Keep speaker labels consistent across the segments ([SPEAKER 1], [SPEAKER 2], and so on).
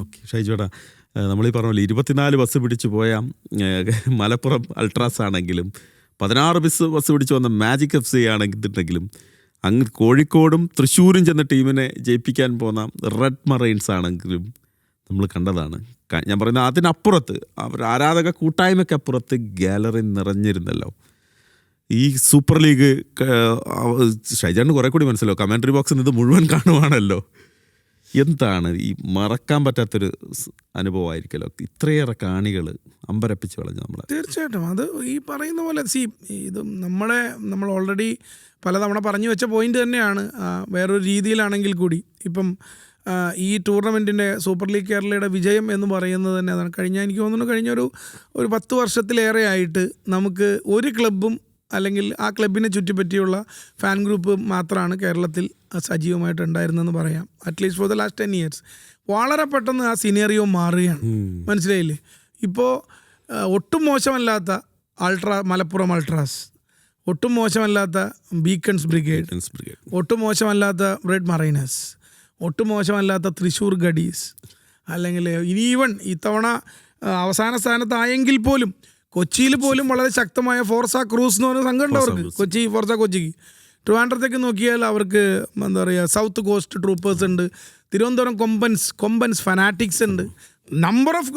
[SPEAKER 1] Okay ഷൈജോടാ നമ്മളീ പറഞ്ഞ പോലെ ഇരുപത്തിനാല് ബസ് പിടിച്ചു പോയ മലപ്പുറം അൾട്രാസ് ആണെങ്കിലും പതിനാറ് ബസ് ബസ് പിടിച്ചു വന്ന മാജിക് എഫ് സി ആണെന്നുണ്ടെങ്കിലും അങ്ങ് കോഴിക്കോടും തൃശ്ശൂരും ചെന്ന ടീമിനെ ജയിപ്പിക്കാൻ പോന്ന റെഡ് മറൈൻസ് ആണെങ്കിലും നമ്മൾ കണ്ടതാണ്. ഞാൻ പറയുന്നത് അതിനപ്പുറത്ത് അവർ ആരാധക കൂട്ടായ്മയ്ക്ക് അപ്പുറത്ത് ഗാലറി നിറഞ്ഞിരുന്നല്ലോ. ഈ സൂപ്പർ ലീഗ് ഷൈജാണ് കുറെ കൂടി മനസ്സിലാവും. കമൻട്രി ബോക്സിൽ ഇത് മുഴുവൻ കാണുവാണല്ലോ. എന്താണ് ഈ മറക്കാൻ പറ്റാത്തൊരു അനുഭവമായിരിക്കല്ലോ? ഇത്രയേറെ കാണികൾ അമ്പരപ്പിച്ച് കളഞ്ഞു നമ്മളെ.
[SPEAKER 2] തീർച്ചയായിട്ടും. അത് ഈ പറയുന്ന പോലെ സി ഇത് നമ്മളെ നമ്മൾ ഓൾറെഡി പലതവണ പറഞ്ഞു വെച്ച പോയിന്റ് തന്നെയാണ്. വേറൊരു രീതിയിലാണെങ്കിൽ കൂടി. ഇപ്പം ഈ ടൂർണമെന്റിന്റെ സൂപ്പർ ലീഗ് കേരളയുടെ വിജയം എന്ന് പറയുന്നത് തന്നെ അതാണ്. കഴിഞ്ഞ എനിക്ക് തോന്നുന്നു കഴിഞ്ഞ ഒരു ഒരു പത്ത് വർഷത്തിലേറെ ആയിട്ട് നമുക്ക് ഒരു ക്ലബും അല്ലെങ്കിൽ ആ ക്ലബിനെ ചുറ്റിപ്പറ്റിയുള്ള ഫാൻ ഗ്രൂപ്പ് മാത്രമാണ് കേരളത്തിൽ സജീവമായിട്ട് ഉണ്ടായിരുന്നതെന്ന് പറയാം. At least for the last ten years വളരെ പെട്ടെന്ന് ആ സിനേറിയോ മാറുകയാണ്. മനസ്സിലായില്ലേ? ഇപ്പോൾ ഒട്ടും മോശമല്ലാത്ത അൾട്രാ മലപ്പുറം അൾട്രാസ് ഒട്ടും മോശമല്ലാത്ത ബീക്കൺസ് ബ്രിഗേഡ്
[SPEAKER 1] ബ്രിഗേഡ്
[SPEAKER 2] ഒട്ടും മോശമല്ലാത്ത റെഡ് മറൈനസ് ഒട്ടും മോശമല്ലാത്ത തൃശ്ശൂർ ഗഡീസ് അല്ലെങ്കിൽ ഇനി ഈവൺ ഇത്തവണ അവസാന സ്ഥാനത്തായെങ്കിൽ പോലും കൊച്ചിയിൽ പോലും വളരെ ശക്തമായ ഫോർസ ക്രൂസ് എന്ന് പറയുന്ന സംഘം ഉണ്ട് അവർക്ക്. കൊച്ചി ഫോർസ കൊച്ചിക്ക് ട്രിവാൻഡ്രത്തേക്ക് നോക്കിയാൽ അവർക്ക് എന്താ പറയുക സൗത്ത് കോസ്റ്റ് ട്രൂപ്പേഴ്സ് ഉണ്ട്. തിരുവനന്തപുരം കൊമ്പൻസ് കൊമ്പൻസ് ഫനാറ്റിക്സ് ഉണ്ട്. നമ്പർ ഓഫ്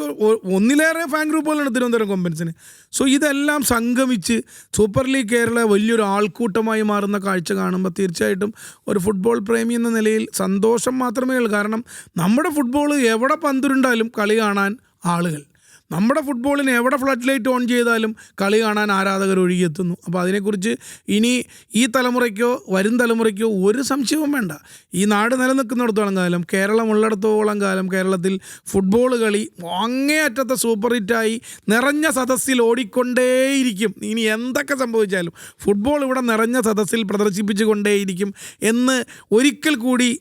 [SPEAKER 2] ഒന്നിലേറെ ഫാൻ ഗ്രൂപ്പുകളുണ്ട് തിരുവനന്തപുരം കൊമ്പൻസിന്. സോ ഇതെല്ലാം സംഗമിച്ച് സൂപ്പർ ലീഗ് കേരള വലിയൊരു ആൾക്കൂട്ടമായി മാറുന്ന കാഴ്ച കാണുമ്പോൾ തീർച്ചയായിട്ടും ഒരു ഫുട്ബോൾ പ്രേമി എന്ന നിലയിൽ സന്തോഷം മാത്രമേ ഉള്ളൂ. കാരണം നമ്മുടെ ഫുട്ബോൾ എവിടെ പന്തുരുണ്ടാലും കളി കാണാൻ ആളുകൾ. നമ്മുടെ ഫുട്ബോളിന് എവിടെ ഫ്ലഡ് ലൈറ്റ് ഓൺ ചെയ്താലും കളി കാണാൻ ആരാധകർ ഒഴുകിയെത്തുന്നു. അപ്പോൾ അതിനെക്കുറിച്ച് ഇനി ഈ തലമുറയ്ക്കോ വരും തലമുറയ്ക്കോ ഒരു സംശയവും വേണ്ട. ഈ നാട് നിലനിൽക്കുന്നിടത്തോളം കാലം കേരളം ഉള്ളിടത്തോളം കാലം കേരളത്തിൽ ഫുട്ബോൾ കളി അങ്ങേയറ്റത്തെ സൂപ്പർ ഹിറ്റായി നിറഞ്ഞ സദസ്സിൽ ഓടിക്കൊണ്ടേയിരിക്കും. ഇനി എന്തൊക്കെ സംഭവിച്ചാലും ഫുട്ബോൾ ഇവിടെ നിറഞ്ഞ സദസ്സിൽ പ്രദർശിപ്പിച്ചു കൊണ്ടേയിരിക്കും എന്ന് ഒരിക്കൽ കൂടി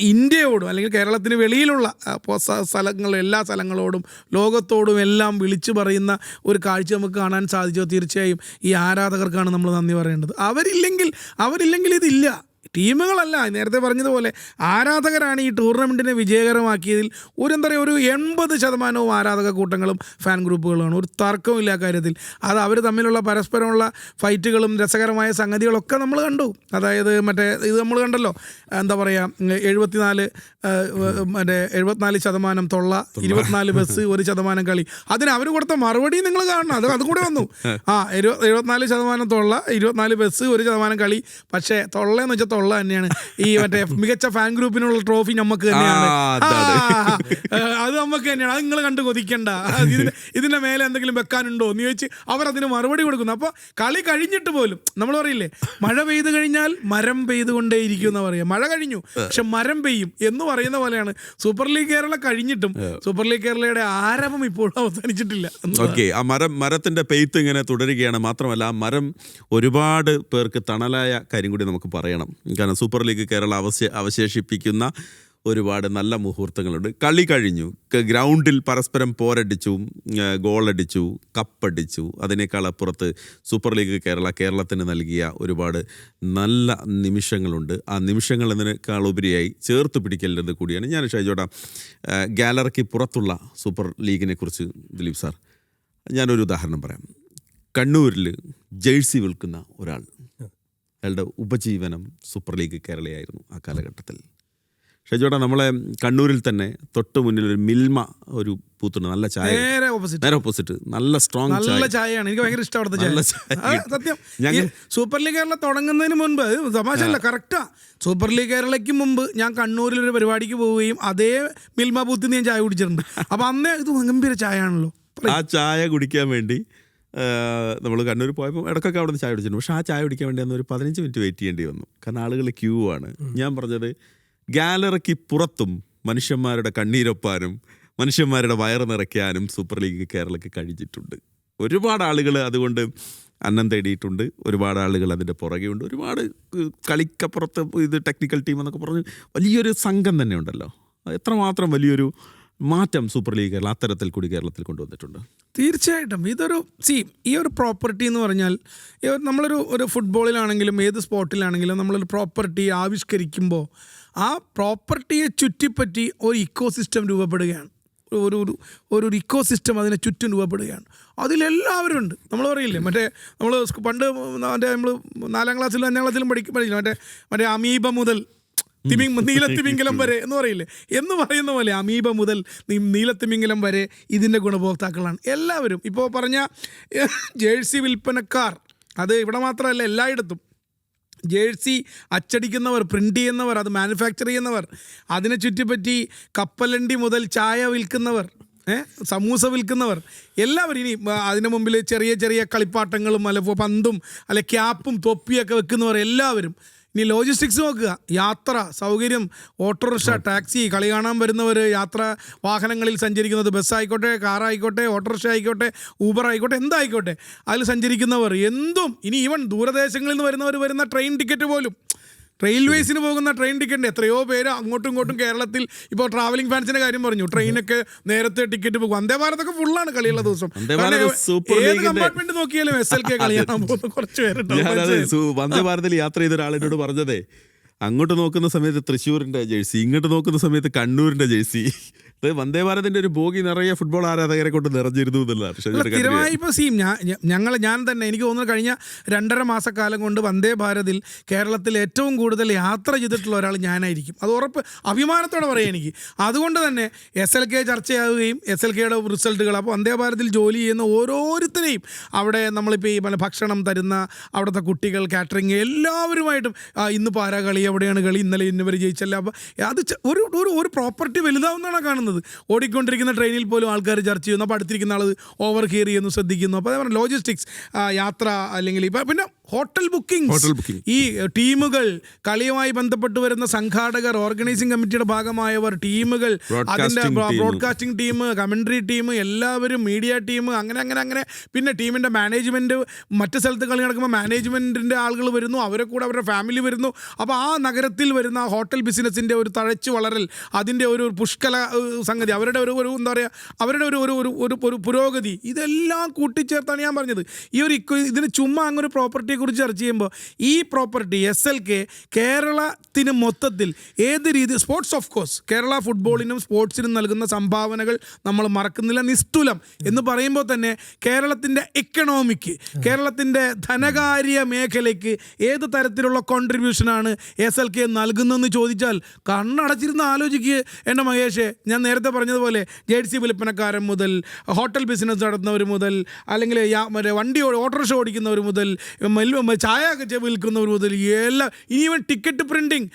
[SPEAKER 2] ഇന്ത്യയോടും അല്ലെങ്കിൽ കേരളത്തിന് വെളിയിലുള്ള സ്ഥലങ്ങൾ എല്ലാ സ്ഥലങ്ങളോടും ലോകത്തോടും എല്ലാം വിളിച്ചു പറയുന്ന ഒരു കാഴ്ച നമുക്ക് കാണാൻ സാധിച്ചോ? തീർച്ചയായും ഈ ആരാധകർക്കാണ് നമ്മൾ നന്ദി പറയേണ്ടത്. അവരില്ലെങ്കിൽ അവരില്ലെങ്കിൽ ഇതില്ല. ടീമുകളല്ല. നേരത്തെ പറഞ്ഞതുപോലെ ആരാധകരാണ് ഈ ടൂർണമെന്റിനെ വിജയകരമാക്കിയതിൽ ഒരു എന്താ പറയുക ഒരു എൺപത് ശതമാനവും ആരാധക കൂട്ടങ്ങളും ഫാൻ ഗ്രൂപ്പുകളുമാണ്. ഒരു തർക്കമില്ല കാര്യത്തിൽ. അത് അവർ തമ്മിലുള്ള പരസ്പരമുള്ള ഫൈറ്റുകളും രസകരമായ സംഗതികളൊക്കെ നമ്മൾ കണ്ടു. അതായത് മറ്റേ ഇത് നമ്മൾ കണ്ടല്ലോ. എന്താ പറയുക എഴുപത്തിനാല് മറ്റേ എഴുപത്തിനാല് ശതമാനം തൊള്ള ഇരുപത്തിനാല് ബസ് ഒരു ശതമാനം കളി. അതിന് അവർ കൊടുത്ത മറുപടി നിങ്ങൾ കാണണം. അത് അതും കൂടെ വന്നു. ആ എഴുപ എഴുപത്തിനാല് ശതമാനം തൊള്ള ഇരുപത്തിനാല് ബസ് ഒരു ശതമാനം കളി. പക്ഷേ തൊള്ളയെന്ന് വെച്ചാൽ തൊള്ള തന്നെയാണ്. ഈ മറ്റേ മികച്ച ഫാൻ ഗ്രൂപ്പിനുള്ള ട്രോഫി നമുക്ക് തന്നെയാണ്. അത് നമുക്ക് തന്നെയാണ്. അത് നിങ്ങൾ കണ്ട് കൊതിക്കണ്ട. ഇതിന് ഇതിന്റെ മേലെ എന്തെങ്കിലും വെക്കാനുണ്ടോ എന്ന് ചോദിച്ച് അവർ അതിന് മറുപടി കൊടുക്കുന്നു. അപ്പോൾ കളി കഴിഞ്ഞിട്ട് പോലും നമ്മൾ പറയില്ലേ മഴ പെയ്തു കഴിഞ്ഞാൽ മരം പെയ്തുകൊണ്ടേയിരിക്കും എന്ന് പറയാം. മഴ കഴിഞ്ഞു പക്ഷെ മരം പെയ്യും എന്ന് പറയുന്ന പോലെയാണ്. സൂപ്പർ ലീഗ് കേരള കഴിഞ്ഞിട്ടും സൂപ്പർ ലീഗ് കേരളയുടെ ആരവം ഇപ്പോഴും അവസാനിച്ചിട്ടില്ല
[SPEAKER 1] ഓക്കെ ആ മരം മരത്തിന്റെ പെയ്ത്ത് ഇങ്ങനെ തുടരുകയാണ്. മാത്രമല്ല ആ മരം ഒരുപാട് പേർക്ക് തണലായ കാര്യം കൂടി നമുക്ക് പറയണം. കാരണം സൂപ്പർ ലീഗ് കേരള അവശേ അവശേഷിപ്പിക്കുന്ന ഒരുപാട് നല്ല മുഹൂർത്തങ്ങളുണ്ട്. കളി കഴിഞ്ഞു. ഗ്രൗണ്ടിൽ പരസ്പരം പോരടിച്ചു. ഗോളടിച്ചു. കപ്പടിച്ചു. അതിനേക്കാൾ അപ്പുറത്ത് സൂപ്പർ ലീഗ് കേരള കേരളത്തിന് നൽകിയ ഒരുപാട് നല്ല നിമിഷങ്ങളുണ്ട്. ആ നിമിഷങ്ങൾ എന്നതിനേക്കാൾ ഉപരിയായി ചേർത്ത് പിടിക്കലിന്റെ കൂടിയാണ്. ഞാൻ ഷൈജോട ഗാലറിക്ക് പുറത്തുള്ള സൂപ്പർ ലീഗിനെ കുറിച്ച് ദിലീപ് സാർ ഞാനൊരു ഉദാഹരണം പറയാം. കണ്ണൂരിൽ ജേഴ്സി വിൽക്കുന്ന ഒരാൾ. അയാളുടെ ഉപജീവനം സൂപ്പർ ലീഗ് കേരളയായിരുന്നു ആ കാലഘട്ടത്തിൽ. ഷെജോട നമ്മളെ കണ്ണൂരിൽ തന്നെ തൊട്ട് മുന്നിൽ ഒരു മിൽമ ഒരു പൂത്തുണ്ട് നല്ല ചായ.
[SPEAKER 2] നേരെ ഓപ്പോസിറ്റ്
[SPEAKER 1] നേരെ ഓപ്പോസിറ്റ് നല്ല സ്ട്രോങ്
[SPEAKER 2] നല്ല ചായയാണ്. എനിക്ക് ഭയങ്കര ഇഷ്ടം അവിടുത്തെ ചായ.
[SPEAKER 1] ചായ.
[SPEAKER 2] സത്യം.
[SPEAKER 1] ഞങ്ങൾ-
[SPEAKER 2] സൂപ്പർ ലീഗ് കേരള തുടങ്ങുന്നതിന് മുൻപ് തമാശ അല്ല കറക്റ്റാ സൂപ്പർ ലീഗ് കേരളയ്ക്ക് മുമ്പ് ഞാൻ കണ്ണൂരിൽ ഒരു പരിപാടിക്ക് പോവുകയും അതേ മിൽമ ബൂത്തിൽ ഞാൻ ചായ കുടിച്ചിട്ടുണ്ട്. അപ്പൊ അന്നേ ഇത് ഗംഭീര ചായ ആണല്ലോ
[SPEAKER 1] ആ ചായ കുടിക്കാൻ വേണ്ടി നമ്മൾ കണ്ണൂർ പോയപ്പോൾ ഇടക്കൊക്കെ അവിടെ നിന്ന് ചായ കുടിച്ചിട്ടുണ്ട്. പക്ഷേ ആ ചായ കുടിക്കാൻ വേണ്ടി അന്ന് ഒരു പതിനഞ്ച് മിനിറ്റ് വെയിറ്റ് ചെയ്യേണ്ടി വന്നു. കാരണം ആളുകൾ ക്യൂ ആണ്. ഞാൻ പറഞ്ഞത് ഗാലറിക്ക് പുറത്തും മനുഷ്യന്മാരുടെ കണ്ണീരൊപ്പാനും മനുഷ്യന്മാരുടെ വയറ് നിറയ്ക്കാനും സൂപ്പർ ലീഗ് കേരളക്ക് കഴിഞ്ഞിട്ടുണ്ട്. ഒരുപാട് ആളുകൾ അതുകൊണ്ട് അന്നം തേടിയിട്ടുണ്ട്. ഒരുപാട് ആളുകൾ അതിന്റെ പുറകെയുണ്ട്. ഒരുപാട് കളിക്കപ്പുറത്ത് ഇത് ടെക്നിക്കൽ ടീം എന്നൊക്കെ പറഞ്ഞ് വലിയൊരു സംഘം തന്നെ ഉണ്ടല്ലോ. എത്രമാത്രം വലിയൊരു മാറ്റം സൂപ്പർ ലീഗ് കേരള അത്തരത്തിൽ കൂടി കേരളത്തിൽ കൊണ്ടുവന്നിട്ടുണ്ട്.
[SPEAKER 2] തീർച്ചയായിട്ടും. ഇതൊരു സി ഈ ഒരു പ്രോപ്പർട്ടി എന്ന് പറഞ്ഞാൽ നമ്മളൊരു ഒരു ഫുട്ബോളിലാണെങ്കിലും ഏത് സ്പോർട്ടിലാണെങ്കിലും നമ്മളൊരു പ്രോപ്പർട്ടി ആവിഷ്കരിക്കുമ്പോൾ ആ പ്രോപ്പർട്ടിയെ ചുറ്റിപ്പറ്റി ഒരു ഇക്കോ സിസ്റ്റം രൂപപ്പെടുകയാണ്. ഒരു ഒരു ഒരു ഒരു ഇക്കോ സിസ്റ്റം അതിനെ ചുറ്റും രൂപപ്പെടുകയാണ്. അതിലെല്ലാവരും ഉണ്ട് നമ്മൾ പറയില്ലേ മറ്റേ നമ്മൾ പണ്ട് മറ്റേ നമ്മൾ നാലാം ക്ലാസ്സിലും അഞ്ചാം ക്ലാസ്സിലും പഠിക്കും പഠിക്കില്ല മറ്റേ മറ്റേ അമീബ മുതൽ തിമിങ് നീലത്തിമിംഗലം വരെ എന്ന് പറയില്ലേ? എന്ന് പറയുന്ന പോലെ അമീബ മുതൽ നീലത്തിമിംഗലം വരെ ഇതിന്റെ ഗുണഭോക്താക്കളാണ്. എല്ലാവരും ഇപ്പോൾ പറഞ്ഞ ജേഴ്സി വിൽപ്പനക്കാർ അത് ഇവിടെ മാത്രമല്ല എല്ലായിടത്തും. ജേഴ്സി അച്ചടിക്കുന്നവർ പ്രിന്റ് ചെയ്യുന്നവർ അത് മാനുഫാക്ചർ ചെയ്യുന്നവർ അതിനെ ചുറ്റിപ്പറ്റി കപ്പലണ്ടി മുതൽ ചായ വിൽക്കുന്നവർ സമൂസ വിൽക്കുന്നവർ എല്ലാവരും ഇനി അതിന് മുമ്പിൽ ചെറിയ ചെറിയ കളിപ്പാട്ടങ്ങളും അല്ല പന്തും അല്ലെ ക്യാപ്പും തൊപ്പിയൊക്കെ വെക്കുന്നവർ എല്ലാവരും ഇനി ലോജിസ്റ്റിക്സ് നോക്കുക. യാത്ര സൗകര്യം ഓട്ടോറിക്ഷ ടാക്സി കളി കാണാൻ വരുന്നവർ യാത്ര വാഹനങ്ങളിൽ സഞ്ചരിക്കുന്നത് ബസ്സായിക്കോട്ടെ കാറായിക്കോട്ടെ ഓട്ടോറിക്ഷ ആയിക്കോട്ടെ ഊബർ ആയിക്കോട്ടെ എന്തായിക്കോട്ടെ. അതിൽ സഞ്ചരിക്കുന്നവർ എന്തും ഇനി ഈവൻ ദൂരദേശങ്ങളിൽ നിന്ന് വരുന്നവർ വരുന്ന ട്രെയിൻ ടിക്കറ്റ് പോലും. റെയിൽവേസിന് പോകുന്ന ട്രെയിൻ ടിക്കറ്റ് എത്രയോ പേര് അങ്ങോട്ടും ഇങ്ങോട്ടും കേരളത്തിൽ ഇപ്പോൾ ട്രാവലിംഗ് ഫാൻസിന്റെ കാര്യം പറഞ്ഞു. ട്രെയിനൊക്കെ നേരത്തെ ടിക്കറ്റ് പോകും. വന്ദേ ഭാരതൊക്കെ ഫുള്ളാണ് കളിയുള്ള ദിവസം. ഏത് കമ്പാർട്ട്മെന്റ് നോക്കിയാലും എസ് എൽ കെ കളിയാണ് പോകുന്ന കുറച്ച്
[SPEAKER 1] പേരുണ്ട്. വന്ദേ ഭാരതിൽ യാത്ര ചെയ്ത ഒരാളിനോട് പറഞ്ഞതേ അങ്ങോട്ട് നോക്കുന്ന സമയത്ത് തൃശ്ശൂരിന്റെ ജേഴ്സി ഇങ്ങോട്ട് നോക്കുന്ന സമയത്ത് കണ്ണൂരിന്റെ ജേഴ്സി. അത് വന്ദേ ഭാരതിന്റെ ഒരു ബോഗി നിറയെ ഫുട്ബോൾ ആരാധകരെ കൊണ്ട് നിറഞ്ഞിരുന്നു എന്നുള്ളതാണ്.
[SPEAKER 2] ഇപ്പോൾ സീം ഞാൻ ഞങ്ങൾ ഞാൻ തന്നെ എനിക്ക് തോന്നുന്നു കഴിഞ്ഞ രണ്ടര മാസക്കാലം കൊണ്ട് വന്ദേ ഭാരതിൽ കേരളത്തിൽ ഏറ്റവും കൂടുതൽ യാത്ര ചെയ്തിട്ടുള്ള ഒരാൾ ഞാനായിരിക്കും. അത് ഉറപ്പ് അഭിമാനത്തോടെ പറയാം എനിക്ക്. അതുകൊണ്ട് തന്നെ എസ് എൽ കെ ചർച്ചയാവുകയും എസ് എൽ കെയുടെ റിസൾട്ടുകൾ അപ്പോൾ വന്ദേ ഭാരതിൽ ജോലി ചെയ്യുന്ന ഓരോരുത്തരെയും അവിടെ നമ്മളിപ്പോൾ ഈ ഭക്ഷണം തരുന്ന അവിടുത്തെ കുട്ടികൾ കാറ്ററിങ് എല്ലാവരുമായിട്ടും ഇന്ന് പാരാ ആരാ കളി എവിടെയാണ് കളി? ഇന്നലെ ഇന്നവർ ജയിച്ചല്ല. അപ്പോൾ അത് ഒരു ഒരു ഒരു പ്രോപ്പർട്ടി വലുതാവുന്നതാണ് കാണുന്നത്. ഓടിക്കൊണ്ടിരിക്കുന്ന ട്രെയിനിൽ പോലും ആൾക്കാർ ചർച്ച ചെയ്യുന്നു. അപ്പോൾ അടുത്തിരിക്കുന്ന ആൾ ഓവർ ഹിയർ ചെയ്യുന്നു ശ്രദ്ധിക്കുന്നു. അപ്പോൾ ലോജിസ്റ്റിക്സ് യാത്ര അല്ലെങ്കിൽ ഇപ്പം പിന്നെ ഹോട്ടൽ ബുക്കിംഗ്. ഈ ടീമുകൾ കളിയുമായി ബന്ധപ്പെട്ട് വരുന്ന സംഘാടകർ ഓർഗനൈസിംഗ് കമ്മിറ്റിയുടെ ഭാഗമായവർ ടീമുകൾ
[SPEAKER 1] അതിന്റെ
[SPEAKER 2] ബ്രോഡ്കാസ്റ്റിംഗ് ടീം കമൻട്രി ടീം എല്ലാവരും മീഡിയ ടീം അങ്ങനെ അങ്ങനെ അങ്ങനെ. പിന്നെ ടീമിന്റെ മാനേജ്മെന്റ് മറ്റു സ്ഥലത്ത് കളി നടക്കുമ്പോൾ മാനേജ്മെന്റിന്റെ ആളുകൾ വരുന്നു അവരെ കൂടെ അവരുടെ ഫാമിലി വരുന്നു. അപ്പോൾ ആ നഗരത്തിൽ വരുന്ന ഹോട്ടൽ ബിസിനസ്സിന്റെ ഒരു തഴച്ചു വളരൽ അതിന്റെ ഒരു പുഷ്കല സംഗതി അവരുടെ ഒരു ഒരു എന്താ പറയുക അവരുടെ ഒരു ഒരു ഒരു ഒരു പുരോഗതി ഇതെല്ലാം കൂട്ടിച്ചേർത്താണ് ഞാൻ പറഞ്ഞത്. ഈ ഒരു ഇതിന് ചുമ്മാ അങ്ങൊരു പ്രോപ്പർട്ടിയെ കുറിച്ച് ചർച്ച ചെയ്യുമ്പോൾ ഈ പ്രോപ്പർട്ടി എസ് എൽ കെ കേരളത്തിന് മൊത്തത്തിൽ ഏത് രീതി സ്പോർട്സ് ഓഫ് കോഴ്സ് കേരള ഫുട്ബോളിനും സ്പോർട്സിനും നൽകുന്ന സംഭാവനകൾ നമ്മൾ മറക്കുന്നില്ല. നിസ്തുലം എന്ന് പറയുമ്പോൾ തന്നെ കേരളത്തിന്റെ എക്കണോമിക്ക് കേരളത്തിന്റെ ധനകാര്യ മേഖലയ്ക്ക് ഏത് തരത്തിലുള്ള കോൺട്രിബ്യൂഷനാണ് എസ് എൽ കെ നൽകുന്നതെന്ന് ചോദിച്ചാൽ കണ്ണടച്ചിരുന്ന് ആലോചിക്കുക എന്റെ മഹേഷ്. ഞാൻ നേരത്തെ പറഞ്ഞതുപോലെ ജെ ഡി സി വിൽപ്പനക്കാരൻ മുതൽ ഹോട്ടൽ ബിസിനസ് നടത്തുന്നവർ മുതൽ അല്ലെങ്കിൽ മറ്റേ വണ്ടി ഓട്ടോറിക്ഷ ഓടിക്കുന്നവർ മുതൽ മ- ചായ വിൽക്കുന്നവർ മുതൽ എല്ലാം event ticket printing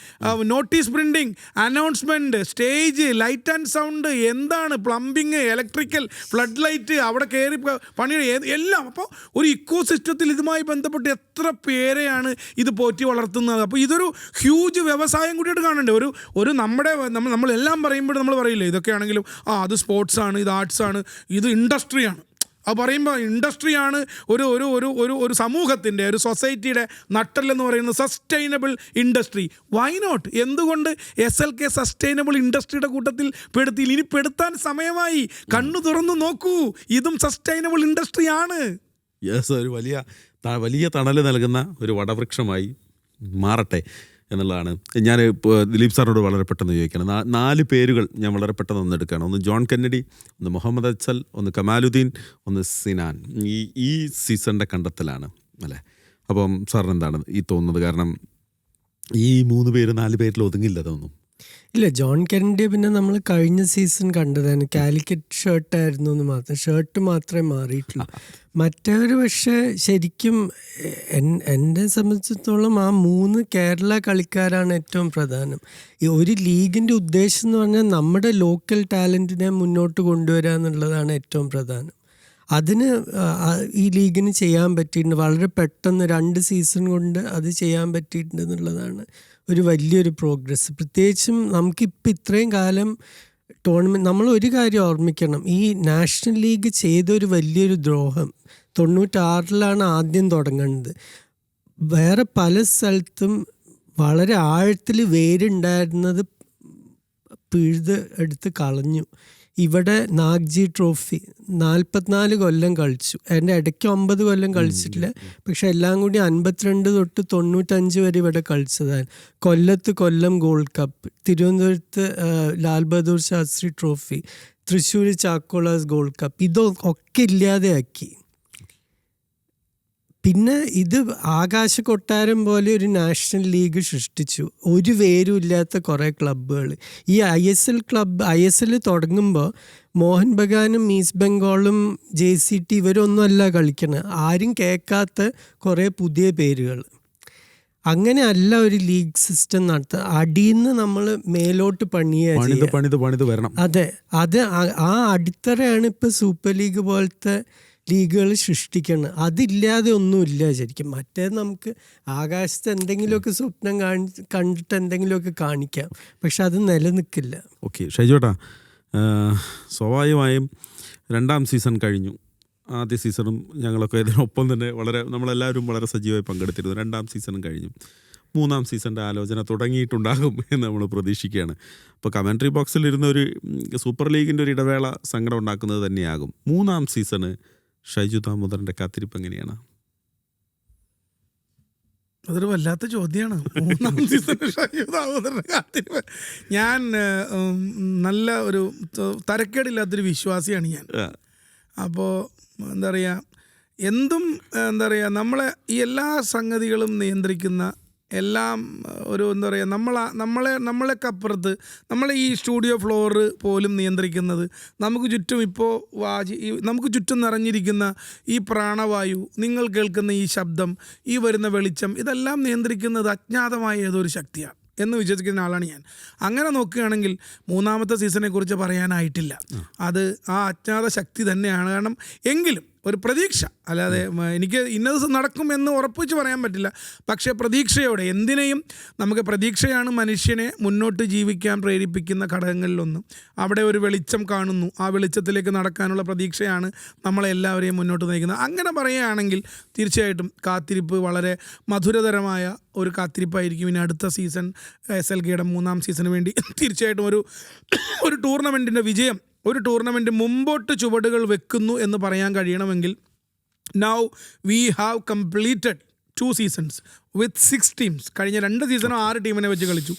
[SPEAKER 2] notice printing announcement stage light and sound എന്താണ് പ്ലംബിങ് ഇലക്ട്രിക്കൽ ഫ്ലഡ് ലൈറ്റ് അവിടെ കയറി പണി എല്ലാം. അപ്പോൾ ഒരു ഇക്കോ സിസ്റ്റത്തിൽ ഇതുമായി ബന്ധപ്പെട്ട് എത്ര പേരെയാണ് ഇത് പോറ്റി വളർത്തുന്നത്? അപ്പോൾ ഇതൊരു ഹ്യൂജ് വ്യവസായം കൂടിയിട്ട് കാണണ്ടേ ഒരു ഒരു നമ്മുടെ നമ്മൾ നമ്മളെല്ലാം പറയുമ്പോൾ നമ്മൾ പറയില്ലേ ഇതൊക്കെയാണെങ്കിലും ആ അത് സ്പോർട്സാണ് ഇത് ആർട്സാണ് ഇത് ഇൻഡസ്ട്രിയാണ്. അത് പറയുമ്പോൾ ഇൻഡസ്ട്രിയാണ് ഒരു ഒരു ഒരു ഒരു ഒരു സമൂഹത്തിന്റെ ഒരു സൊസൈറ്റിയുടെ നട്ടല്ലെന്ന് പറയുന്നത് സസ്റ്റൈനബിൾ ഇൻഡസ്ട്രി. വൈ നോട്ട് എന്തുകൊണ്ട് എസ് എൽ കെ സസ്റ്റൈനബിൾ ഇൻഡസ്ട്രിയുടെ കൂട്ടത്തിൽ പെടുത്തിയില്ല? ഇനി പെടുത്താൻ സമയമായി. കണ്ണു തുറന്നു നോക്കൂ. ഇതും സസ്റ്റൈനബിൾ ഇൻഡസ്ട്രി ആണ്
[SPEAKER 1] യെസ് ഒരു വലിയ വലിയ തണൽ നൽകുന്ന ഒരു വടവൃക്ഷമായി മാറട്ടെ. എന്നുള്ളതാണ്. ഞാൻ ദിലീപ് സാറിനോട് വളരെ പെട്ടെന്ന് ചോദിക്കണം നാല് പേരുകൾ ഞാൻ വളരെ പെട്ടെന്ന് ഒന്ന് എടുക്കുകയാണ് ഒന്ന് ജോൺ കെന്നഡി ഒന്ന് മുഹമ്മദ് അച്ചൽ ഒന്ന് കമാലുദ്ദീൻ ഒന്ന് സിനാൻ. ഈ ഈ സീസണിന്റെ കണ്ടെത്തലാണ് അല്ലേ? അപ്പം സാറിന് എന്താണ് ഈ തോന്നുന്നത്? കാരണം ഈ മൂന്ന് പേര് നാല് പേരിൽ ഒതുങ്ങില്ല തോന്നും
[SPEAKER 3] ഇല്ല ജോൺ കെറിന്റെ പിന്നെ നമ്മൾ കഴിഞ്ഞ സീസൺ കണ്ടതാണ് കാലിക്കറ്റ് ഷർട്ടായിരുന്നു എന്ന് മാത്രം. ഷർട്ട് മാത്രമേ മാറിയിട്ടുള്ളൂ. മറ്റവർ പക്ഷേ ശരിക്കും എൻ- എന്നെ സംബന്ധിച്ചിടത്തോളം ആ മൂന്ന് കേരള കളിക്കാരാണ് ഏറ്റവും പ്രധാനം. ഈ ഒരു ലീഗിന്റെ ഉദ്ദേശം എന്ന് പറഞ്ഞാൽ നമ്മുടെ ലോക്കൽ ടാലന്റിനെ മുന്നോട്ട് കൊണ്ടുവരിക എന്നുള്ളതാണ് ഏറ്റവും പ്രധാനം. അതിന് ഈ ലീഗിന് ചെയ്യാൻ പറ്റിയിട്ടുണ്ട്. വളരെ പെട്ടെന്ന് രണ്ട് സീസൺ കൊണ്ട് അത് ചെയ്യാൻ പറ്റിയിട്ടുണ്ട് എന്നുള്ളതാണ് ഒരു വലിയൊരു പ്രോഗ്രസ് പ്രത്യേകിച്ചും നമുക്കിപ്പോൾ ഇത്രയും കാലം ടൂർണമെന്റ് നമ്മൾ ഒരു കാര്യം ഓർമ്മിക്കണം. ഈ നാഷണൽ ലീഗ് ചെയ്തൊരു വലിയൊരു ദ്രോഹം. തൊണ്ണൂറ്റാറിലാണ് ആദ്യം തുടങ്ങുന്നത്. വേറെ പല സ്ഥലത്തും വളരെ ആഴത്തിൽ വേരുണ്ടായിരുന്നത് പിഴുത് എടുത്ത് കളഞ്ഞു. ഇവിടെ നാഗ്ജി ട്രോഫി നാൽപ്പത്തിനാല് കൊല്ലം കളിച്ചു. അതിന്റെ ഇടയ്ക്ക് ഒമ്പത് കൊല്ലം കളിച്ചിട്ടില്ല. പക്ഷെ എല്ലാം കൂടി അൻപത്തിരണ്ട് തൊട്ട് തൊണ്ണൂറ്റഞ്ച് വരെ ഇവിടെ കളിച്ചതാണ്. കൊല്ലത്ത് കൊല്ലം ഗോൾഡ് കപ്പ് തിരുവനന്തപുരത്ത് Lal Bahadur Shastri trophy Thrissur Chakkolas gold cup ഇതൊക്കെ ഇല്ലാതെയാക്കി. പിന്നെ ഇത് ആകാശ കൊട്ടാരം പോലെ ഒരു നാഷണൽ ലീഗ് സൃഷ്ടിച്ചു. ഒരു വേരുമില്ലാത്ത കുറേ ക്ലബ്ബുകൾ. ഈ I S L club I S L തുടങ്ങുമ്പോൾ മോഹൻ ബഗാനും ഈസ്റ്റ് ബംഗാളും ജെ സി ടി ഇവരൊന്നും അല്ല ആരും കേൾക്കാത്ത കുറേ പുതിയ പേരുകൾ. അങ്ങനെ അല്ല ഒരു ലീഗ് സിസ്റ്റം നടത്തുക അടിയിൽ നമ്മൾ മേലോട്ട് പണിയുക
[SPEAKER 1] പണിത് വരണം.
[SPEAKER 3] അതെ. അത് ആ- ആ അടിത്തറയാണ് ഇപ്പൊ സൂപ്പർ ലീഗ് പോലത്തെ ലീഗുകൾ സൃഷ്ടിക്കണം. അതില്ലാതെ ഒന്നുമില്ല ശരിക്കും. മറ്റേ നമുക്ക് ആകാശത്ത് എന്തെങ്കിലുമൊക്കെ സ്വപ്നം കാണി കണ്ടിട്ട് എന്തെങ്കിലുമൊക്കെ കാണിക്കാം. പക്ഷെ അത് നിലനിൽക്കില്ല.
[SPEAKER 1] ഓക്കെ ഷൈജോട്ടാ സ്വാഭാവികമായും രണ്ടാം സീസൺ കഴിഞ്ഞു. ആദ്യ സീസണും ഞങ്ങളൊക്കെ ഇതിനൊപ്പം തന്നെ വളരെ നമ്മളെല്ലാവരും വളരെ സജീവമായി പങ്കെടുത്തിരുന്നു. രണ്ടാം സീസണും കഴിഞ്ഞു. മൂന്നാം സീസണിന്റെ ആലോചന തുടങ്ങിയിട്ടുണ്ടാകും എന്ന് നമ്മൾ പ്രതീക്ഷിക്കുകയാണ്. അപ്പോൾ കമൻട്രി ബോക്സിൽ ഒരു സൂപ്പർ ലീഗിന്റെ ഒരു ഇടവേള സങ്കടം ഉണ്ടാക്കുന്നത് തന്നെയാകും. മൂന്നാം സീസണ് ഷൈജു ദാമോദരന്റെ കാത്തിരിപ്പ് എങ്ങനെയാണ്?
[SPEAKER 2] അതൊരു വല്ലാത്ത ചോദ്യമാണ് മൂന്നാം സീസൺ ദാമോദരന്റെ കാത്തിരിപ്പ്. ഞാൻ നല്ല ഒരു തരക്കേടില്ലാത്തൊരു വിശ്വാസിയാണ് ഞാൻ. അപ്പോൾ എന്താ പറയുക എന്തും എന്താ പറയുക നമ്മളെ ഈ എല്ലാ സംഗതികളും നിയന്ത്രിക്കുന്ന എല്ലാം ഒരു എന്താ പറയുക നമ്മളെ നമ്മളെ നമ്മളെയൊക്കെ അപ്പുറത്ത് നമ്മളെ ഈ സ്റ്റുഡിയോ ഫ്ലോറ് പോലും നിയന്ത്രിക്കുന്നത് നമുക്ക് ചുറ്റും ഇപ്പോൾ വാജി നമുക്ക് ചുറ്റും നിറഞ്ഞിരിക്കുന്ന ഈ പ്രാണവായു നിങ്ങൾ കേൾക്കുന്ന ഈ ശബ്ദം ഈ വരുന്ന വെളിച്ചം ഇതെല്ലാം നിയന്ത്രിക്കുന്നത് അജ്ഞാതമായ ഏതൊരു ശക്തിയാണ് എന്ന് വിശ്വസിക്കുന്ന ആളാണ് ഞാൻ. അങ്ങനെ നോക്കുകയാണെങ്കിൽ മൂന്നാമത്തെ സീസണെക്കുറിച്ച് പറയാനായിട്ടില്ല. അത് ആ അജ്ഞാത ശക്തി തന്നെയാണ്. കാരണം എങ്കിലും ഒരു പ്രതീക്ഷ. അല്ലാതെ എനിക്ക് ഇന്നത് നടക്കും എന്ന് ഉറപ്പിച്ച് പറയാൻ പറ്റില്ല. പക്ഷേ പ്രതീക്ഷയോടെ എന്തിനേയും നമുക്ക് പ്രതീക്ഷയാണ് മനുഷ്യനെ മുന്നോട്ട് ജീവിക്കാൻ പ്രേരിപ്പിക്കുന്ന ഘടകങ്ങളിലൊന്നും. അവിടെ ഒരു വെളിച്ചം കാണുന്നു. ആ വെളിച്ചത്തിലേക്ക് നടക്കാനുള്ള പ്രതീക്ഷയാണ് നമ്മളെല്ലാവരെയും മുന്നോട്ട് നയിക്കുന്നത്. അങ്ങനെ പറയുകയാണെങ്കിൽ തീർച്ചയായിട്ടും കാത്തിരിപ്പ് വളരെ മധുരതരമായ ഒരു കാത്തിരിപ്പായിരിക്കും ഇനി അടുത്ത സീസൺ എസ് എൽ കെയുടെ മൂന്നാം സീസണിന് വേണ്ടി. തീർച്ചയായിട്ടും ഒരു ഒരു ടൂർണമെന്റിന്റെ വിജയം ഒരു ടൂർണമെന്റ് മുമ്പോട്ട് ചുവടുകൾ വെക്കുന്നു എന്ന് പറയാൻ കഴിയണമെങ്കിൽ now we have completed two seasons with six teams കഴിഞ്ഞ രണ്ട് സീസണും ആറ് ടീമിനെ വെച്ച് കളിച്ചു.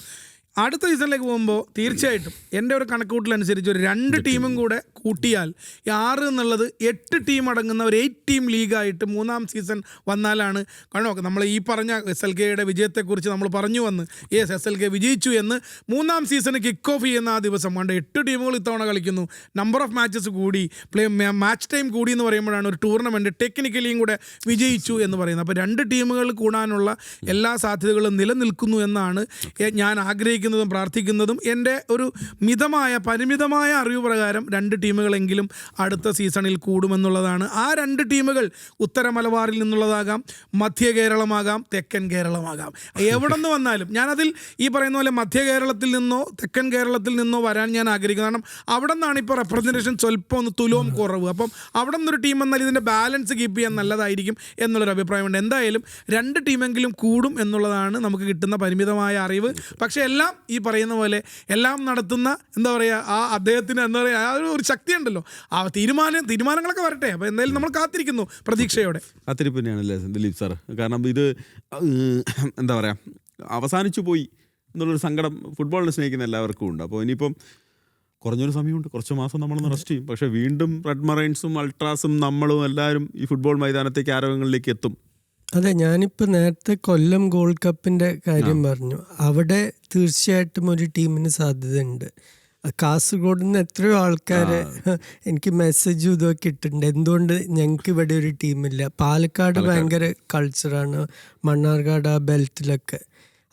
[SPEAKER 2] അടുത്ത സീസണിലേക്ക് പോകുമ്പോൾ തീർച്ചയായിട്ടും എന്റെ ഒരു കണക്കൂട്ടലനുസരിച്ച് ഒരു രണ്ട് ടീമും കൂടെ കൂട്ടിയാൽ ഈ ആറ് എന്നുള്ളത് എട്ട് ടീം അടങ്ങുന്ന ഒരു എയ്റ്റ് ടീം ലീഗായിട്ട് മൂന്നാം സീസൺ വന്നാലാണ്. കാരണം നമ്മൾ ഈ പറഞ്ഞ എസ് എൽ കെയുടെ വിജയത്തെക്കുറിച്ച് നമ്മൾ പറഞ്ഞു വന്ന് യെസ് എസ് എൽ കെ വിജയിച്ചു എന്ന് മൂന്നാം സീസണ് കിക്ക് ഓഫ് ചെയ്യുന്ന ആ ദിവസം കണ്ട് എട്ട് ടീമുകൾ ഇത്തവണ കളിക്കുന്നു. നമ്പർ ഓഫ് മാച്ചസ് കൂടി പ്ലേ മാച്ച് ടൈം കൂടി എന്ന് പറയുമ്പോഴാണ് ഒരു ടൂർണമെന്റ് ടെക്നിക്കലിയും കൂടെ വിജയിച്ചു എന്ന് പറയുന്നത്. അപ്പോൾ രണ്ട് ടീമുകൾ കൂടാനുള്ള എല്ലാ സാധ്യതകളും നിലനിൽക്കുന്നു എന്നാണ് ഞാൻ ആഗ്രഹിക്കുന്നതും. പ്രാർത്ഥിക്കുന്നതും എന്റെ ഒരു മിതമായ പരിമിതമായ അറിവ് പ്രകാരം രണ്ട് ടീമുകളെങ്കിലും അടുത്ത സീസണിൽ കൂടുമെന്നുള്ളതാണ്. ആ രണ്ട് ടീമുകൾ ഉത്തര മലബാറിൽ നിന്നുള്ളതാകാം മധ്യ കേരളമാകാം തെക്കൻ കേരളമാകാം. എവിടെ നിന്ന് വന്നാലും ഞാനതിൽ ഈ പറയുന്ന പോലെ മധ്യ കേരളത്തിൽ നിന്നോ തെക്കൻ കേരളത്തിൽ നിന്നോ വരാൻ ഞാൻ ആഗ്രഹിക്കുന്നു. കാരണം അവിടെ നിന്നാണ് ഇപ്പോൾ റെപ്രസെന്റേഷൻ സ്വല്പം ഒന്ന് തുലവും കുറവ്. അപ്പം അവിടെ നിന്നൊരു ടീം വന്നാൽ ഇതിന്റെ ബാലൻസ് കീപ്പ് ചെയ്യാൻ നല്ലതായിരിക്കും എന്നുള്ളൊരു അഭിപ്രായമുണ്ട്. എന്തായാലും രണ്ട് ടീമെങ്കിലും കൂടും എന്നുള്ളതാണ് നമുക്ക് കിട്ടുന്ന പരിമിതമായ അറിവ്. പക്ഷേ എല്ലാം ഈ പറയുന്ന പോലെ എല്ലാം നടത്തുന്ന എന്താ പറയുക ആ അദ്ദേഹത്തിന് എന്താ പറയുക ആ ഒരു- ശക്തി ഉണ്ടല്ലോ ആ തീരുമാനം തീരുമാനങ്ങളൊക്കെ വരട്ടെ. അപ്പോൾ എന്തായാലും നമ്മൾ കാത്തിരിക്കുന്നു പ്രതീക്ഷയോടെ.
[SPEAKER 1] കാത്തിരിപ്പ് തന്നെയാണല്ലേ ദിലീപ് സാർ കാരണം ഇത് എന്താ പറയുക അവസാനിച്ചു പോയി എന്നുള്ളൊരു സങ്കടം ഫുട്ബോളിനെ സ്നേഹിക്കുന്ന എല്ലാവർക്കും ഉണ്ട്. അപ്പോൾ ഇനിയിപ്പം കുറഞ്ഞൊരു സമയമുണ്ട്. കുറച്ച് മാസം നമ്മളൊന്ന് റെസ്റ്റ് ചെയ്യും. പക്ഷേ വീണ്ടും റെഡ് മറൈൻസും അൾട്രാസും നമ്മളും എല്ലാവരും ഈ ഫുട്ബോൾ മൈതാനത്തേക്ക് ആരോഗ്യങ്ങളിലേക്ക് എത്തും.
[SPEAKER 3] അതെ ഞാനിപ്പോൾ നേരത്തെ കൊല്ലം ഗോൾഡ് കപ്പിന്റെ കാര്യം പറഞ്ഞു. അവിടെ തീർച്ചയായിട്ടും ഒരു ടീമിന് സാധ്യതയുണ്ട്. കാസർഗോഡ് നിന്ന് എത്രയോ ആൾക്കാരെ എനിക്ക് മെസ്സേജ് ഇതൊക്കെ ഇട്ടിട്ടുണ്ട്. എന്തുകൊണ്ട് ഞങ്ങൾക്ക് ഇവിടെ ഒരു ടീമില്ല? പാലക്കാട് ഭയങ്കര കൾച്ചറാണ് മണ്ണാർക്കാട് ആ ബെൽറ്റിലൊക്കെ.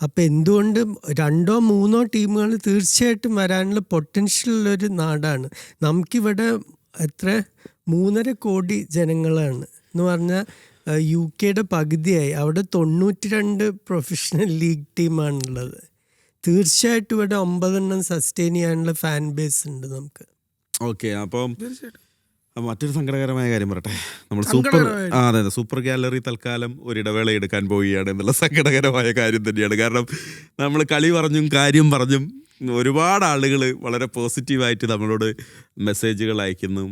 [SPEAKER 3] അപ്പം എന്തുകൊണ്ട് രണ്ടോ മൂന്നോ ടീമുകൾ തീർച്ചയായിട്ടും വരാനുള്ള പൊട്ടൻഷ്യൽ ഉള്ളൊരു നാടാണ്. നമുക്കിവിടെ എത്ര? മൂന്നര കോടി ജനങ്ങളാണ്. എന്ന് പറഞ്ഞാൽ യു കെയുടെ പകുതിയായി. അവിടെ തൊണ്ണൂറ്റി രണ്ട് പ്രൊഫഷണൽ ലീഗ് ടീമാണുള്ളത് തീർച്ചയായിട്ടും ഇവിടെ ഒമ്പതെണ്ണം സസ്റ്റെയിൻ ചെയ്യാനുള്ള ഫാൻ ബേസ് ഉണ്ട് നമുക്ക്.
[SPEAKER 1] ഓക്കെ അപ്പം മറ്റൊരു സങ്കടകരമായ കാര്യം പറയട്ടെ. നമ്മൾ സൂപ്പർ ആ അതെ അതെ. സൂപ്പർ ഗാലറി തൽക്കാലം ഒരു ഇടവേള എടുക്കാൻ പോവുകയാണ് എന്നുള്ള സങ്കടകരമായ കാര്യം തന്നെയാണ്. കാരണം നമ്മൾ കളി പറഞ്ഞും കാര്യം പറഞ്ഞും ഒരുപാട് ആളുകൾ വളരെ പോസിറ്റീവായിട്ട് നമ്മളോട് മെസ്സേജുകൾ അയക്കുന്നു.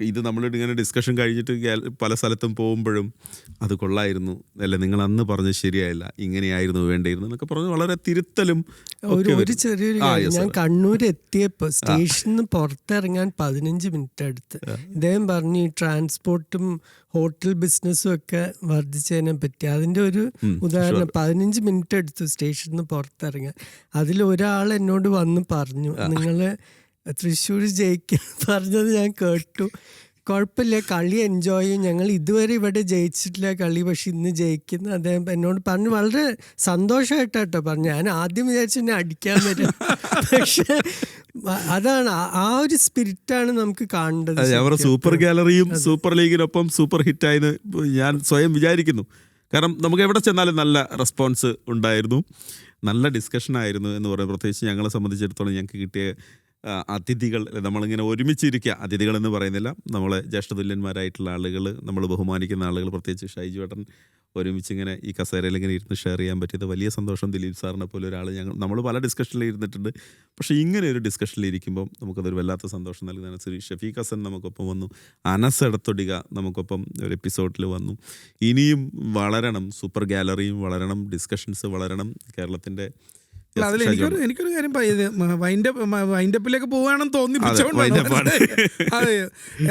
[SPEAKER 1] ഇത് നമ്മളോട് ഇങ്ങനെ ഡിസ്കഷൻ കഴിഞ്ഞിട്ട് പല സ്ഥലത്തും പോകുമ്പോഴും അത് കൊള്ളായിരുന്നു. അല്ല നിങ്ങൾ അന്ന് പറഞ്ഞ ശരിയായില്ല. ഇങ്ങനെയായിരുന്നു വേണ്ടിയിരുന്നു എന്നൊക്കെ പറഞ്ഞ് വളരെ തിരുത്തലും
[SPEAKER 3] ഒരു ചെറിയൊരു ഞാൻ. കണ്ണൂർ എത്തിയപ്പോൾ സ്റ്റേഷനിൽ നിന്ന് പുറത്തിറങ്ങാൻ പതിനഞ്ച് മിനിറ്റ് അടുത്ത് ഇദ്ദേഹം പറഞ്ഞു ട്രാൻസ്പോർട്ടും ഹോട്ടൽ ബിസിനസ്സും ഒക്കെ വർദ്ധിച്ചതിനെ പറ്റി. അതിന്റെ ഒരു ഉദാഹരണം പതിനഞ്ച് മിനിറ്റ് എടുത്തു സ്റ്റേഷനിൽ നിന്ന് പുറത്തിറങ്ങാൻ അതിൽ ഒരാൾ എന്നോട് വന്ന് പറഞ്ഞു നിങ്ങൾ തൃശ്ശൂർ ജയിക്കാൻ പറഞ്ഞത് ഞാൻ കേട്ടു. കുഴപ്പമില്ല കളി എൻജോയ് ചെയ്യും. ഞങ്ങൾ ഇതുവരെ ഇവിടെ ജയിച്ചിട്ടില്ല കളി പക്ഷെ ഇന്ന് ജയിക്കുന്നു. അദ്ദേഹം എന്നോട് പറഞ്ഞു വളരെ സന്തോഷമായിട്ടോ പറഞ്ഞു. ഞാൻ ആദ്യം വിചാരിച്ചു എന്നെ അടിക്കാൻ വരും. പക്ഷെ അതാണ് ആ- ഒരു സ്പിരിറ്റാണ് നമുക്ക് കാണേണ്ടത്
[SPEAKER 1] അവരുടെ. സൂപ്പർ ഗാലറിയും സൂപ്പർ ലീഗിനൊപ്പം സൂപ്പർ ഹിറ്റായെന്ന് ഞാൻ സ്വയം വിചാരിക്കുന്നു. കാരണം നമുക്ക് എവിടെ ചെന്നാലും നല്ല റെസ്പോൺസ് ഉണ്ടായിരുന്നു. നല്ല ഡിസ്കഷൻ ആയിരുന്നു എന്ന് പറയുന്നത്. പ്രത്യേകിച്ച് ഞങ്ങളെ സംബന്ധിച്ചിടത്തോളം ഞങ്ങൾക്ക് കിട്ടിയ അതിഥികൾ നമ്മളിങ്ങനെ ഒരുമിച്ചിരിക്കുക. അതിഥികൾ എന്ന് പറയുന്നില്ല. നമ്മളെ ജ്യേഷ്ഠതുല്യന്മാരായിട്ടുള്ള ആളുകൾ നമ്മൾ ബഹുമാനിക്കുന്ന ആളുകൾ പ്രത്യേകിച്ച് ഷൈജു ഏട്ടൻ ഒരുമിച്ച് ഇങ്ങനെ ഈ കസേരയിൽ ഇങ്ങനെ ഇരുന്ന് ഷെയർ ചെയ്യാൻ പറ്റിയത് വലിയ സന്തോഷം ദിലീപ് സാറിനെ പോലെ ഒരാൾ ഞങ്ങൾ നമ്മൾ പല ഡിസ്കഷനിൽ ഇരുന്നിട്ടുണ്ട്. പക്ഷേ ഇങ്ങനെ ഒരു ഡിസ്കഷനിൽ ഇരിക്കുമ്പോൾ നമുക്കതൊരു വല്ലാത്ത സന്തോഷം നൽകുന്നതാണ്. ശ്രീ ഷഫീഖ് ഹസൻ നമുക്കൊപ്പം വന്നു. അനസ് എടത്തൊടിക നമുക്കൊപ്പം ഒരു എപ്പിസോഡിൽ വന്നു. ഇനിയും വളരണം സൂപ്പർ ഗാലറിയും വളരണം ഡിസ്കഷൻസ് വളരണം
[SPEAKER 2] കേരളത്തിന്റെ അതിൽ എനിക്കൊരു എനിക്കൊരു കാര്യം വൈൻഡ് വൈൻഡപ്പിലേക്ക് പോവുകയാണെന്ന്. തോന്നിപ്പിച്ചോണ്ടാണ് അതെ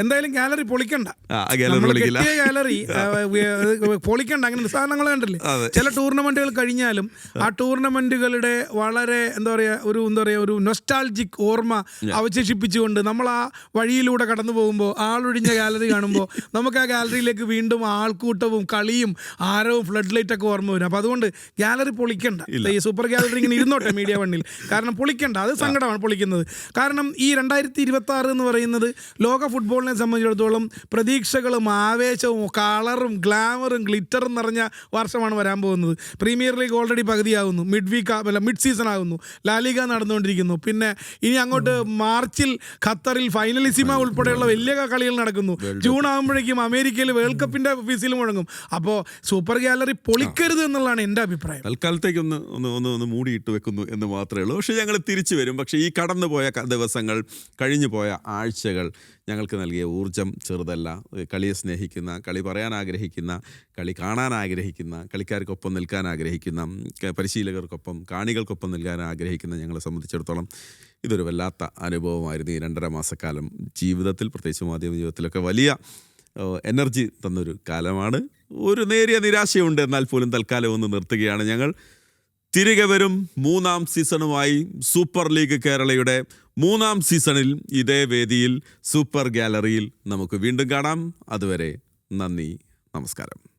[SPEAKER 2] എന്തായാലും ഗാലറി പൊളിക്കണ്ട. കെട്ടിയ ഗാലറി പൊളിക്കണ്ട. അങ്ങനെ സാധനങ്ങൾ കണ്ടില്ലേ? ചില ടൂർണമെന്റുകൾ കഴിഞ്ഞാലും ആ. ടൂർണമെന്റുകളുടെ വളരെ എന്താ പറയാ ഒരു എന്താ പറയാ ഒരു നൊസ്റ്റാൾജിക് ഓർമ്മ അവശേഷിപ്പിച്ചുകൊണ്ട് നമ്മൾ ആ വഴിയിലൂടെ കടന്നു പോകുമ്പോൾ ആളൊഴിഞ്ഞ ഗാലറി കാണുമ്പോൾ നമുക്ക് ആ ഗാലറിയിലേക്ക് വീണ്ടും ആൾക്കൂട്ടവും കളിയും ആരവും ഫ്ലഡ് ലൈറ്റ് ഒക്കെ ഓർമ്മ വരും. അപ്പൊ അതുകൊണ്ട് ഗാലറി പൊളിക്കണ്ട. ഈ സൂപ്പർ ഗാലറി ഇങ്ങനെ ഇരുന്നോട്ടെ മീഡിയ വണ്ണിൽ. കാരണം പൊളിക്കണ്ട അത് സങ്കടമാണ് പൊളിക്കുന്നത്. കാരണം ഈ രണ്ടായിരത്തി ഇരുപത്തി ആറ് എന്ന് പറയുന്നത് ലോക ഫുട്ബോളിനെ സംബന്ധിച്ചിടത്തോളം പ്രതീക്ഷകളും ആവേശവും കളറും ഗ്ലാമറും ഗ്ലിറ്ററും നിറഞ്ഞ വർഷമാണ് വരാൻ പോകുന്നത്. പ്രീമിയർ ലീഗ് ഓൾറെഡി പകുതിയാകുന്നു. മിഡ് വീക്ക് അല്ല മിഡ് സീസൺ ആകുന്നു ലാലിക നടന്നുകൊണ്ടിരിക്കുന്നു. പിന്നെ ഇനി അങ്ങോട്ട് മാർച്ചിൽ ഖത്തറിൽ ഫൈനലിസിമ ഉൾപ്പെടെയുള്ള വലിയ കളികൾ നടക്കുന്നു. ജൂൺ ആകുമ്പോഴേക്കും അമേരിക്കയിൽ വേൾഡ് കപ്പിന്റെ ഫീസിൽ മുഴങ്ങും. അപ്പോൾ സൂപ്പർ ഗാലറി പൊളിക്കരുത് എന്നുള്ളതാണ് എന്റെ അഭിപ്രായം.
[SPEAKER 1] തൽക്കാലത്തേക്ക് ഒന്ന് ഒന്ന് ഒന്ന് മൂടിയിട്ട് വെക്കുന്നു എന്ന് മാത്രമേ ഉള്ളൂ. പക്ഷേ ഞങ്ങൾ തിരിച്ചു വരും. പക്ഷേ ഈ കടന്നു പോയ ദിവസങ്ങൾ കഴിഞ്ഞു പോയ ആഴ്ചകൾ ഞങ്ങൾക്ക് നൽകിയ ഊർജം ചെറുതല്ല. കളിയെ സ്നേഹിക്കുന്ന കളി പറയാൻ ആഗ്രഹിക്കുന്ന കളി കാണാൻ ആഗ്രഹിക്കുന്ന കളിക്കാർക്കൊപ്പം നിൽക്കാൻ ആഗ്രഹിക്കുന്ന പരിശീലകർക്കൊപ്പം കാണികൾക്കൊപ്പം നിൽക്കാൻ ആഗ്രഹിക്കുന്ന ഞങ്ങളെ സംബന്ധിച്ചിടത്തോളം ഇതൊരു വല്ലാത്ത അനുഭവമായിരുന്നു ഈ രണ്ടര മാസക്കാലം. ജീവിതത്തിൽ പ്രത്യേകിച്ച് മാധ്യമ ജീവിതത്തിലൊക്കെ വലിയ എനർജി തന്നൊരു കാലമാണ്. ഒരു നേരിയ നിരാശയുണ്ട്. എന്നാൽ പോലും തൽക്കാലം ഒന്ന് നിർത്തുകയാണ് ഞങ്ങൾ. തിരികെ വരും മൂന്നാം സീസണുമായി സൂപ്പർ ലീഗ് കേരളയുടെ മൂന്നാം സീസണിൽ ഇതേ വേദിയിൽ സൂപ്പർ ഗാലറിയിൽ നമുക്ക് വീണ്ടും കാണാം. അതുവരെ നന്ദി നമസ്കാരം.